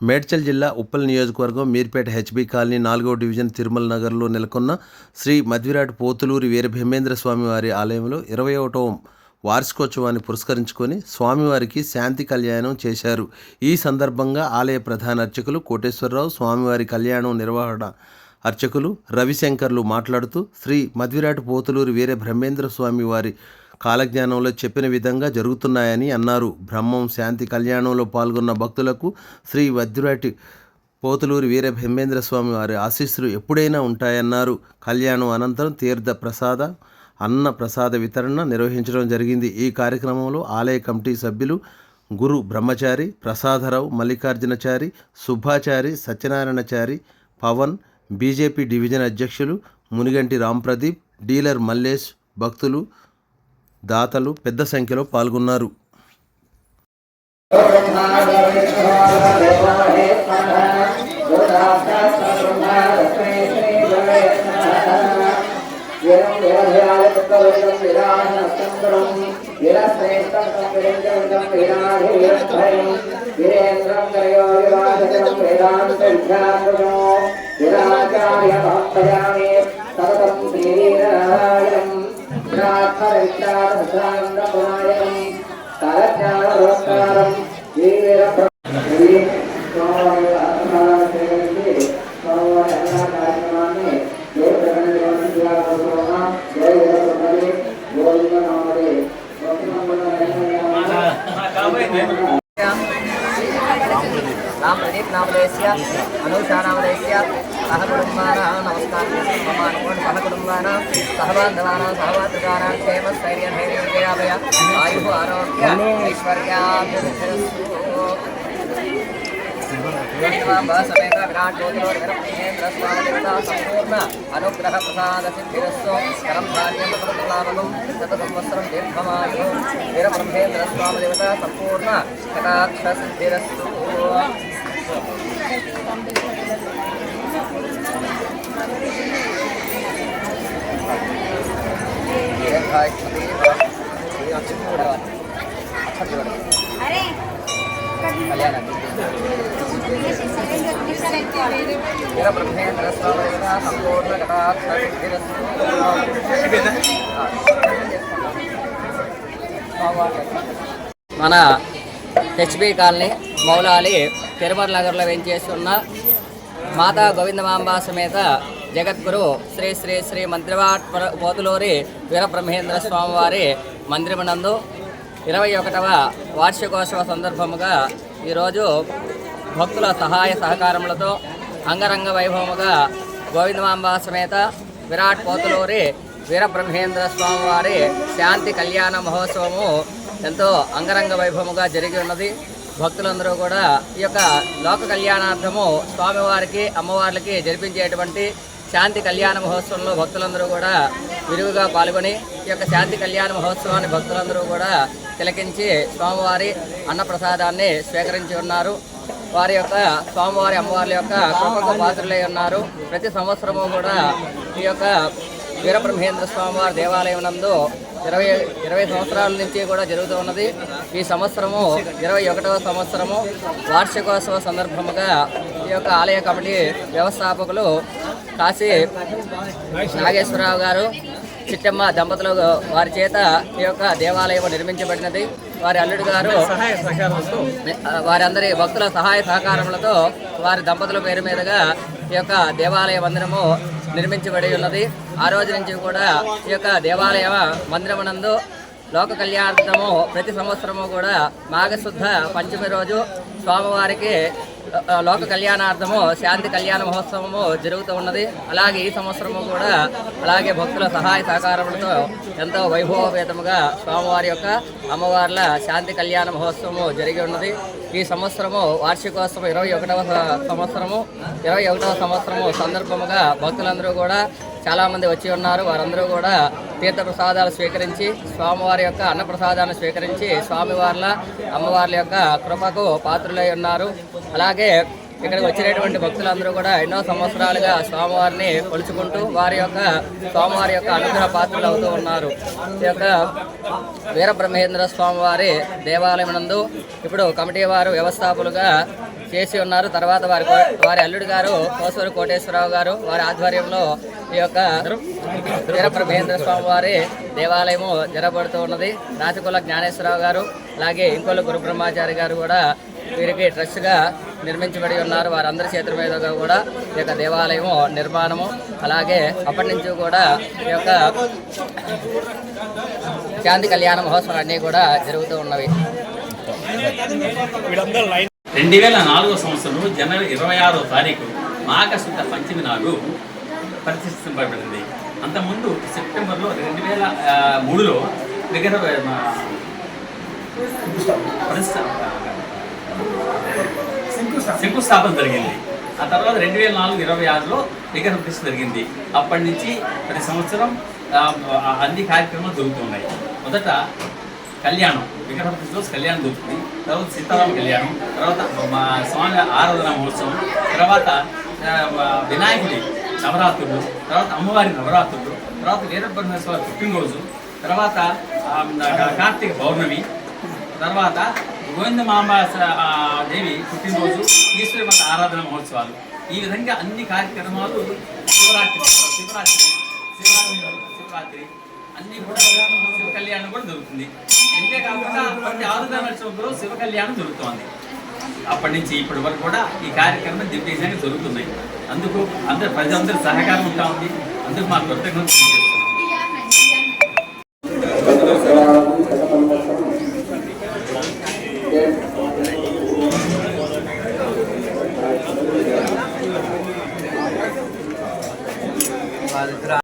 మేడ్చల్ జిల్లా ఉప్పల్ నియోజకవర్గం Meerpet HB colony నాలుగవ డివిజన్ తిరుమల నగర్లో నెలకొన్న శ్రీ మధ్విరాట్ పోతులూరి వీర భీమేంద్ర స్వామివారి ఆలయంలో ఇరవై ఒకటవ వార్షికోత్సవాన్ని పురస్కరించుకొని స్వామివారికి శాంతి కళ్యాణం చేశారు. ఈ సందర్భంగా ఆలయ ప్రధాన అర్చకులు కోటేశ్వరరావు స్వామివారి కళ్యాణం నిర్వహణ అర్చకులు రవిశంకర్లు మాట్లాడుతూ శ్రీ మధ్విరాట్ పోతులూరి వీర బ్రహ్మేంద్ర స్వామి వారి కాలజ్ఞానంలో చెప్పిన విధంగా జరుగుతున్నాయని అన్నారు. బ్రహ్మం శాంతి కళ్యాణంలో పాల్గొన్న భక్తులకు శ్రీ వజ్రాటి పోతులూరి వీర భీమేంద్ర స్వామి వారి ఆశీస్సులు ఎప్పుడైనా ఉంటాయన్నారు. కళ్యాణం అనంతరం తీర్థ ప్రసాద అన్న ప్రసాద వితరణ నిర్వహించడం జరిగింది. ఈ కార్యక్రమంలో ఆలయ కమిటీ సభ్యులు గురు బ్రహ్మచారి ప్రసాదరావు మల్లికార్జునచారి సుబ్బాచారి సత్యనారాయణచారి పవన్ బీజేపీ డివిజన్ అధ్యక్షులు మునిగంటి రాంప్రదీప్ డీలర్ మల్లేష్ భక్తులు దాతలు పెద్ద సంఖ్యలో పాల్గొన్నారు. విరాచార్యయామి పరిష్కారముఖాంగపునాయకం తలజ్ఞానమస్కారం శ్రీవీర సోమవారి ఆత్మనాలను సేకరించి సోమవారి అన్న కార్యక్రమాన్ని దేవతగణ దేవతను జిల్లా జయ దేవతమని గోవింద నామది अनुषा नामदेस्य सह कुटुम्बानां नमस्कारः मम अनुकोण सह कुटुम्बानां सह बान्धवानां सह मातृकानां क्षेम स्थैर्य धैर्य विजयाभय आयुः आरोग्य ऐश्वर्याभिवृद्धिरस्तु समेत विराट ज्योतिर्महेन्द्र स्वामिदेवता संपूर्ण अनुग्रह प्रसाद सिद्धिरस्तु करं धान्यं प्रलाभकं शत संवत्सरं दीर्घमायु वीरब्रह्मेन्द्र स्वामिदेवता सम्पूर्ण कटाक्ष सिद्धिरस्तु వీరబ్రహ్మేంద్ర స్వామిదేవతా సంపూర్ణ కటాక్ష మన హెచ్బి కాలనీ మౌలాలి తిరుమల నగర్లో వెంచేస్తున్న మాతా గోవిందమాంబ సమేత జగద్గురు శ్రీ శ్రీ శ్రీ మంత్రివాట్ పోతులూరి వీరబ్రహ్మేంద్ర స్వామివారి మందిరమునందు ఇరవై ఒకటవ వార్షికోత్సవ సందర్భముగా ఈరోజు భక్తుల సహాయ సహకారములతో అంగరంగ వైభవముగా గోవిందమాంబ సమేత విరాట్ పోతులూరి వీరబ్రహ్మేంద్ర స్వామివారి శాంతి కళ్యాణ మహోత్సవము ఎంతో అంగరంగ వైభవముగా జరిగి ఉన్నది. భక్తులందరూ కూడా ఈ యొక్క లోక కళ్యాణార్థము స్వామివారికి అమ్మవార్లకి జరిపించేటువంటి శాంతి కళ్యాణ మహోత్సవంలో భక్తులందరూ కూడా విరివిగా పాల్గొని ఈ యొక్క శాంతి కళ్యాణ మహోత్సవాన్ని భక్తులందరూ కూడా తిలకించి స్వామివారి అన్నప్రసాదాన్ని స్వీకరించి ఉన్నారు. వారి యొక్క స్వామివారి అమ్మవారి యొక్క కృపకు పాత్రలై ఉన్నారు. ప్రతి సంవత్సరము కూడా ఈ యొక్క వీరబ్రహ్మేంద్ర స్వామివారి దేవాలయం నందు ఇరవై ఇరవై సంవత్సరాల నుంచి కూడా జరుగుతూ ఉన్నది. ఈ సంవత్సరము ఇరవై ఒకటవ సంవత్సరము వార్షికోత్సవ సందర్భముగా ఈ యొక్క ఆలయ కమిటీ వ్యవస్థాపకులు కాశీ నాగేశ్వరరావు గారు చిట్టమ్మ దంపతులు వారి చేత ఈ యొక్క దేవాలయం నిర్మించబడినది. వారి అల్లుడు గారు వారందరి భక్తుల సహాయ సహకారములతో వారి దంపతుల పేరు మీదుగా ఈ యొక్క దేవాలయ మందిరము నిర్మించబడి ఉన్నది. ఆ రోజు నుంచి కూడా ఈ యొక్క దేవాలయ మందిరమునందు లోక కళ్యాణార్థము ప్రతి సంవత్సరము కూడా మాఘశుద్ధ పంచమి రోజు స్వామివారికి లోక కళ్యాణార్థము శాంతి కళ్యాణ మహోత్సవము జరుగుతూ ఉన్నది. అలాగే ఈ సంవత్సరము కూడా అలాగే భక్తుల సహాయ సహకారములతో ఎంతో వైభవపేతముగా స్వామివారి యొక్క అమ్మవార్ల శాంతి కళ్యాణ మహోత్సవము జరిగి ఉన్నది. ఈ సంవత్సరము వార్షికోత్సవం ఇరవై ఒకటవ సంవత్సరము. ఇరవై ఒకటవ సంవత్సరము సందర్భముగా భక్తులందరూ కూడా చాలామంది వచ్చి ఉన్నారు. వారందరూ కూడా తీర్థ ప్రసాదాలు స్వీకరించి స్వామివారి యొక్క అన్నప్రసాదాన్ని స్వీకరించి స్వామివార్ల అమ్మవార్ల యొక్క కృపకు పాత్రులై ఉన్నారు. అలాగే ఇక్కడికి వచ్చినటువంటి భక్తులందరూ కూడా ఎన్నో సంవత్సరాలుగా స్వామివారిని కొలుచుకుంటూ వారి యొక్క స్వామివారి యొక్క అనుగ్రహ పాత్రలు అవుతూ ఉన్నారు. ఈ యొక్క వీరబ్రహ్మేంద్ర స్వామివారి దేవాలయం నందు ఇప్పుడు కమిటీ వారు వ్యవస్థాపకులుగా చేసి ఉన్నారు. తర్వాత వారి వారి అల్లుడు గారు కోసూరు కోటేశ్వరరావు గారు వారి ఆధ్వర్యంలో ఈ యొక్క వీరబ్రహ్మేంద్ర స్వామి వారి దేవాలయము జరగబడుతూ ఉన్నది. రాచకుల జ్ఞానేశ్వరరావు గారు అలాగే ఇంకొల్లు గురు బ్రహ్మాచారి గారు కూడా వీరికి ట్రస్ట్గా నిర్మించబడి ఉన్నారు. వారందరి చేతుల మీదుగా కూడా ఈ యొక్క దేవాలయము నిర్మాణము అలాగే అప్పటి నుంచి కూడా ఈ యొక్క శాంతి కళ్యాణ మహోత్సవాలు అన్నీ కూడా జరుగుతూ ఉన్నవి. రెండు వేల నాలుగో సంవత్సరం జనవరి ఇరవై ఆరో తారీఖు మాఘశుద్ధ పంచమి నాడు ప్రతిష్ఠింపబడింది. అంతకుముందు సెప్టెంబర్లో రెండు వేల మూడులో విగ్రహ ప్రతిష్ట శంకుస్థాపన జరిగింది. ఆ తర్వాత రెండు వేల నాలుగు ఇరవై ఆరులో విగ్రహ జరిగింది. అప్పటి నుంచి ప్రతి సంవత్సరం అన్ని కార్యక్రమాలు జరుగుతున్నాయి. మొదట కళ్యాణం విగ్రహ ప్రతిష్ఠలో కళ్యాణం దొరుకుతుంది తర్వాత సీతారామ కళ్యాణం తర్వాత మా స్వామి ఆరాధన మహోత్సవం తర్వాత వినాయకుడి నవరాత్రులు తర్వాత అమ్మవారి నవరాత్రులు తర్వాత వీరబ్రహ్మేశ్వర పుట్టినరోజు తర్వాత కార్తీక పౌర్ణమి తర్వాత గోవిందమాంబ దేవి పుట్టినరోజు ఈశ్వరి మత ఆరాధన మహోత్సవాలు. ఈ విధంగా అన్ని కార్యక్రమాలు శివరాత్రి శివరాత్రి శివరాత్రి శివరాత్రి అన్ని కూడా శివ కళ్యాణం కూడా జరుగుతుంది. అంతేకాకుండా ప్రతి ఆరుద్ర నక్షత్రంలో శివ కళ్యాణం జరుగుతోంది. అప్పటి నుంచి ఇప్పటి వరకు కూడా ఈ కార్యక్రమం దివ్యంగా జరుగుతున్నాయి. అందుకు అందరు ప్రజలందరూ సహకారం ఉంటా ఉంది అందుకు మా కృతజ్ఞత